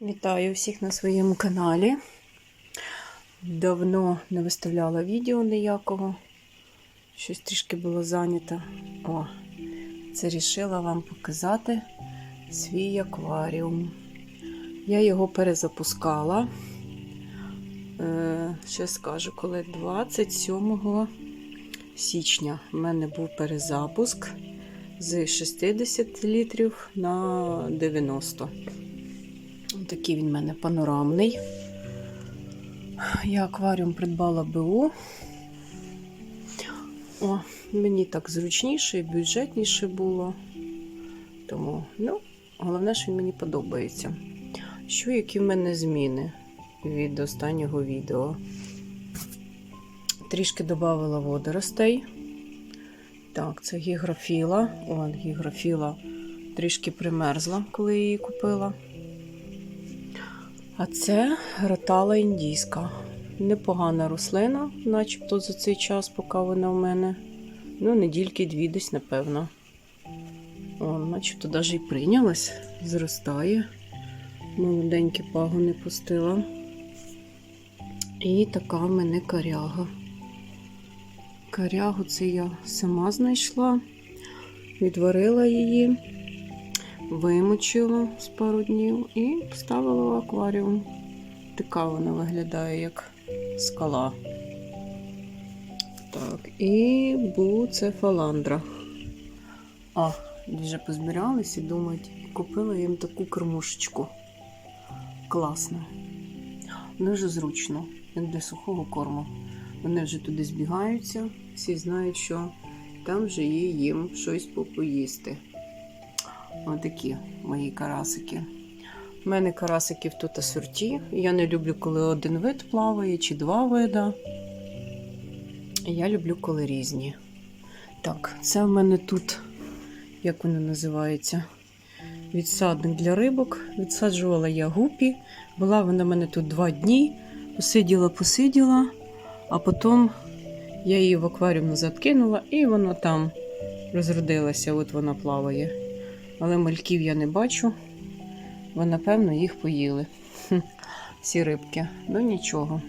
Вітаю всіх на своєму каналі. Давно не виставляла відео ніякого. Щось трішки було зайнято. О, це рішила вам показати свій акваріум. Я його перезапускала. Е, ще скажу, коли 27 січня в мене був перезапуск з 60 літрів на 90. Такий він в мене панорамний. Я акваріум придбала БУ. О, мені так зручніше і бюджетніше було. Тому, ну, головне, що він мені подобається. Що, які в мене зміни від останнього відео? Трішки додавала водоростей. Так, це гігрофіла. О, гігрофіла трішки примерзла, коли її купила. А це ротала індійська. Непогана рослина, начебто за цей час, поки вона в мене. Ну, недільки дві десь, напевно. О, начебто навіть і прийнялась, зростає. Молоденькі пагони пустила. І така в мене коряга. Корягу це я сама знайшла, відварила її вимочила з пару днів і поставила в акваріум. Така вона виглядає, як скала. Так, і буцефаландра. А, вже позбирались і думають, купила їм таку кормушечку. Класно. Дуже зручно, як для сухого корму. Вони вже туди збігаються, всі знають, що там вже є їм щось попоїсти. Отакі мої карасики. У мене карасиків тут асорті. Я не люблю, коли один вид плаває чи два вида. Я люблю, коли різні. Так, це в мене тут, як воно називається, відсадник для рибок. Відсаджувала я гупі. Була вона в мене тут два дні. Посиділа, посиділа, а потім я її в акваріум назад кинула, і вона там розродилася, от вона плаває. Але мальків я не бачу, бо, напевно, їх поїли. Ці рибки. Ну нічого.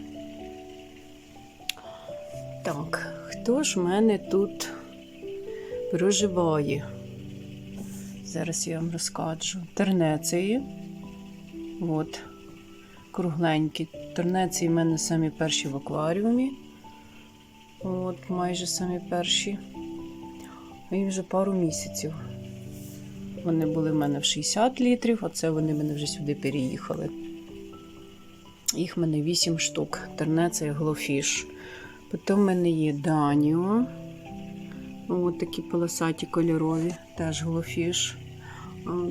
Так, хто ж в мене тут проживає? Зараз я вам розкажу. Тернеції. От. Кругленькі. Тернеції в мене самі перші в акваріумі. От, майже самі перші. І вже пару місяців. Вони були в мене в 60 літрів, оце вони мене вже сюди переїхали. Їх в мене 8 штук. Тернеця і глофіш. Потім в мене є Даніо. Ось такі полосаті кольорові, теж глофіш.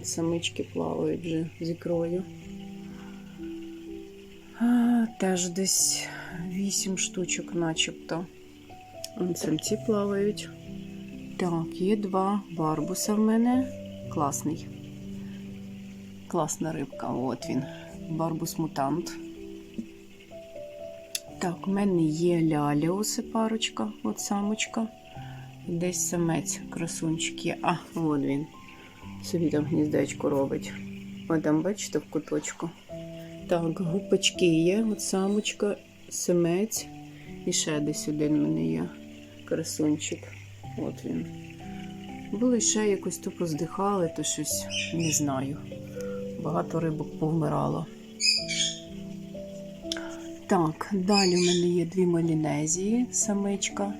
Самички плавають вже з ікрою. Теж десь 8 штучок, начебто. Самці плавають. Так, є два барбуса в мене класний. Класна рибка, от він. Барбус мутант. Так, у мене є ляліуси парочка, от самочка. Десь самець, красунчик є. А, от він. Собі там гніздечко робить. От там, бачите, в куточку. Так, гупочки є, от самочка, самець. І ще десь один в мене є. Красунчик. От він. Були ще якось то поздихали, то щось не знаю. Багато рибок повмирало. Так, далі в мене є дві малінезії, самичка.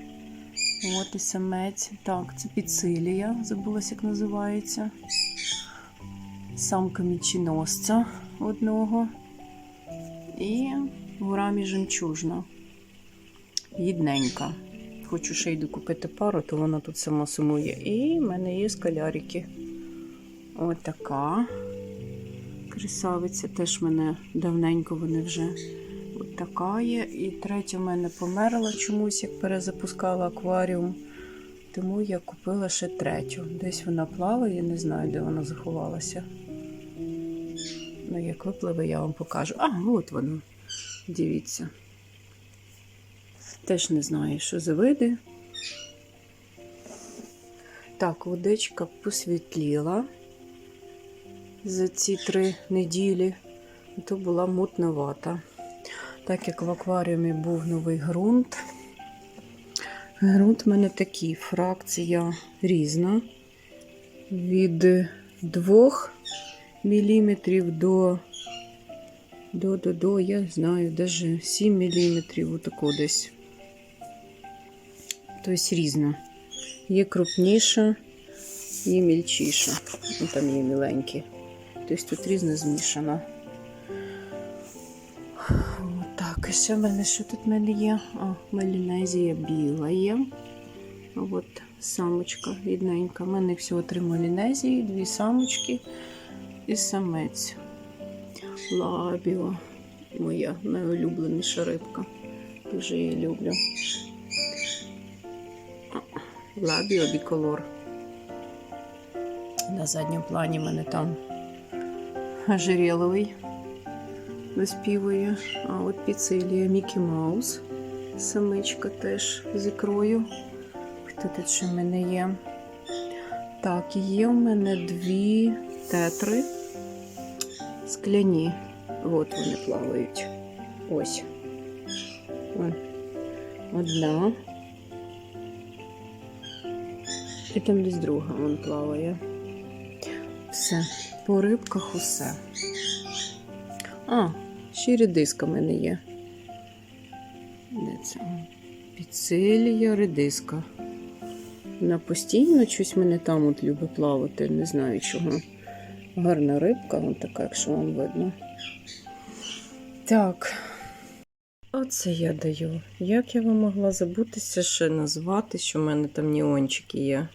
От і самець. Так, це підсилія, забулася, як називається. Самка мічіносця одного. І гурамі жемчужна. Їдненька хочу ще йду купити пару, то вона тут сама сумує. І в мене є скалярики. Ось така красавиця. Теж в мене давненько вони вже От така є. І третя в мене померла чомусь, як перезапускала акваріум. Тому я купила ще третю. Десь вона плаває, не знаю, де вона заховалася. Ну, як випливе, я вам покажу. А, от вона. Дивіться. Теж не знаю, що за види. Так, водичка посвітліла за ці три неділі. то була мутновата. Так як в акваріумі був новий ґрунт. Ґрунт в мене такий, фракція різна. Від 2 мм до, до, до, до, я знаю, навіть 7 мм, отако десь. Тобто різна. Є крупніша, є мільчіша. Ну, там є міленькі. Тобто тут різне змішано. Так, ще в мене що тут в мене є? О, малінезія біла є. От самочка рідненька. У мене всього три малінезії, дві самочки і самець. Лабіо. Моя найулюбленіша рибка. Дуже її люблю. Лабіо біколор. На задньому плані в мене там ожереловий виспівує. А от піцилія Мікі Маус. Самичка теж з ікрою. Хто тут ще в мене є? Так, є в мене дві тетри скляні. От вони плавають. Ось. Одна. І там десь друга вон плаває. Все. По рибках усе. А, ще й редиска в мене є. Де це? Піцелія, редиска. Вона постійно щось мене там от любить плавати, не знаю чого. Гарна рибка, вон така, якщо вам видно. Так. Оце я даю. Як я вам могла забутися ще назвати, що в мене там неончики є?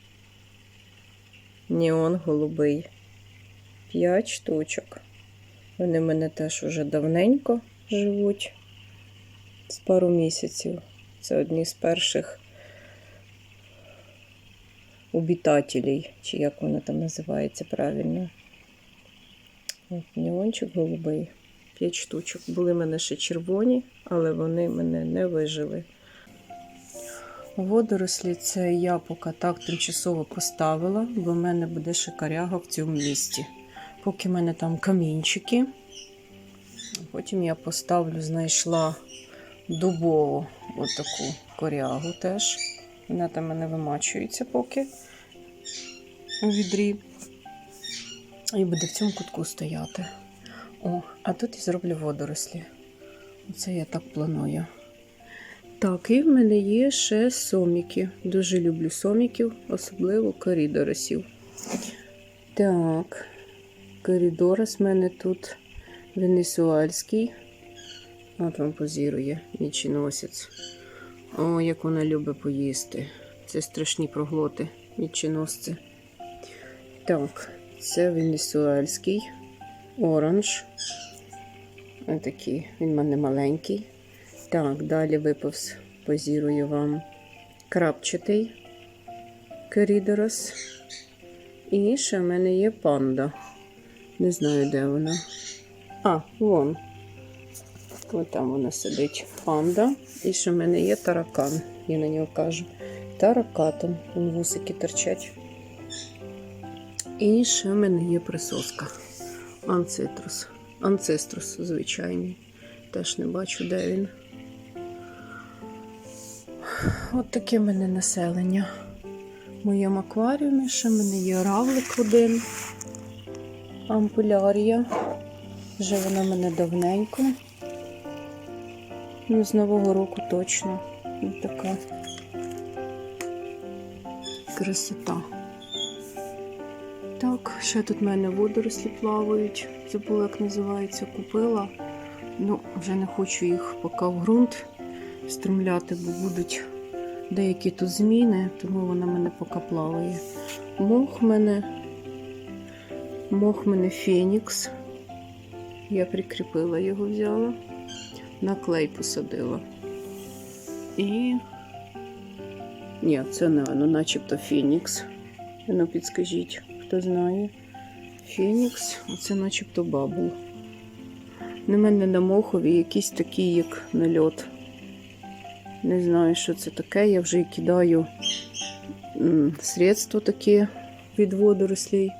Неон голубий. П'ять штучок. Вони в мене теж уже давненько живуть з пару місяців. Це одні з перших обітателей, чи як воно там називається правильно. От Неончик голубий. П'ять штучок. Були в мене ще червоні, але вони мене не вижили. Водорослі це я поки так тимчасово поставила, бо в мене буде ще коряга в цьому місці. Поки в мене там камінчики. Потім я поставлю, знайшла дубову отаку корягу теж. Вона там мене вимачується поки у відрі. І буде в цьому кутку стояти. О, а тут я зроблю водорослі. Це я так планую. Так, і в мене є ще соміки. Дуже люблю соміків, особливо коридоросів. Так, коридорос в мене тут венесуальський. От вам позірує нічиносець. О, як вона любить поїсти. Це страшні проглоти нічиносці. Так, це венесуальський оранж. Ось такий, він в мене маленький. Так, далі виповз, позірую вам крапчатий коридорос. І ще в мене є панда. Не знаю, де вона. А, вон. Ось там вона сидить. Панда. І ще в мене є таракан. Я на нього кажу. Таракатом. Вон вусики торчать. І ще в мене є присоска. Анцитрус. Анцеструс звичайний. Теж не бачу, де він. От таке в мене населення. В моєму акваріумі ще в мене є равлик один. Ампулярія. Вже вона в мене давненько. Ну, з Нового року точно. Ось така красота. Так, ще тут в мене водорослі плавають. Забула, як називається, купила. Ну, вже не хочу їх поки в ґрунт стрімляти, бо будуть деякі тут зміни, тому вона мене покаплаває. Мох мене, мох мене Фенікс. Я прикріпила його, взяла, на клей посадила. І. Ні, це не, ну начебто Фенікс. Ну, підскажіть, хто знає. Фенікс, а це начебто бабл. На мене на мохові якийсь такий, як нальот. Не знаю, що це таке. Я вже кидаю м, средство таке від водорослей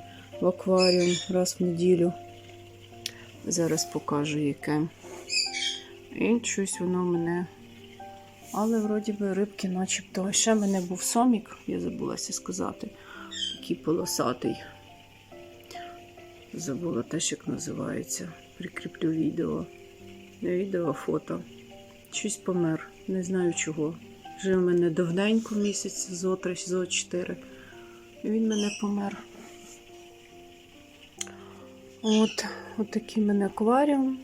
в акваріум раз в неділю. Зараз покажу яке. І щось воно мене. Але вроді би рибки начебто. Ще в мене був сомік, я забулася сказати. Такий полосатий. Забула теж, як називається. Прикріплю відео. Не відео, а фото. Щось помер. Не знаю чого. Жив мене давненько місяць, зо 3, зо 4. І він мене помер. От, от такий мене акваріум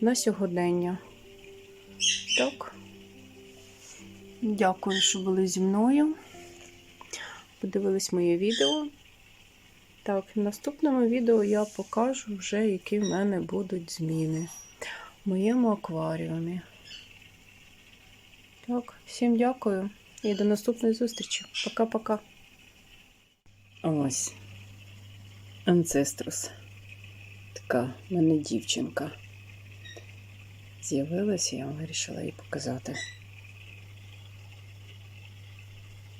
на сьогодення. Так. Дякую, що були зі мною. Подивились моє відео. Так, в наступному відео я покажу вже, які в мене будуть зміни в моєму акваріумі. Так, всім дякую і до наступної зустрічі. Пока-пока. Ось. Анцеструс. Така в мене дівчинка. З'явилася, я вирішила її показати.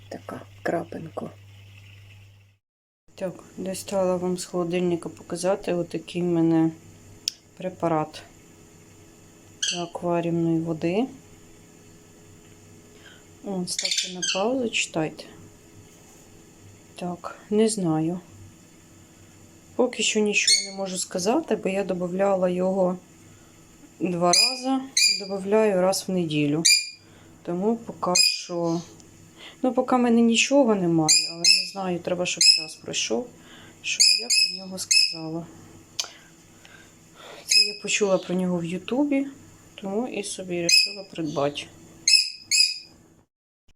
Така крапинку. Так, достала вам з холодильника показати отакий в мене препарат для акваріумної води. О, ставте на паузу, читайте. Так, не знаю. Поки що нічого не можу сказати, бо я додавала його два рази, додаю раз в неділю. Тому поки що. Ну, поки в мене нічого немає, але не знаю, треба, щоб час пройшов, щоб я про нього сказала. Це я почула про нього в Ютубі, тому і собі вирішила придбати.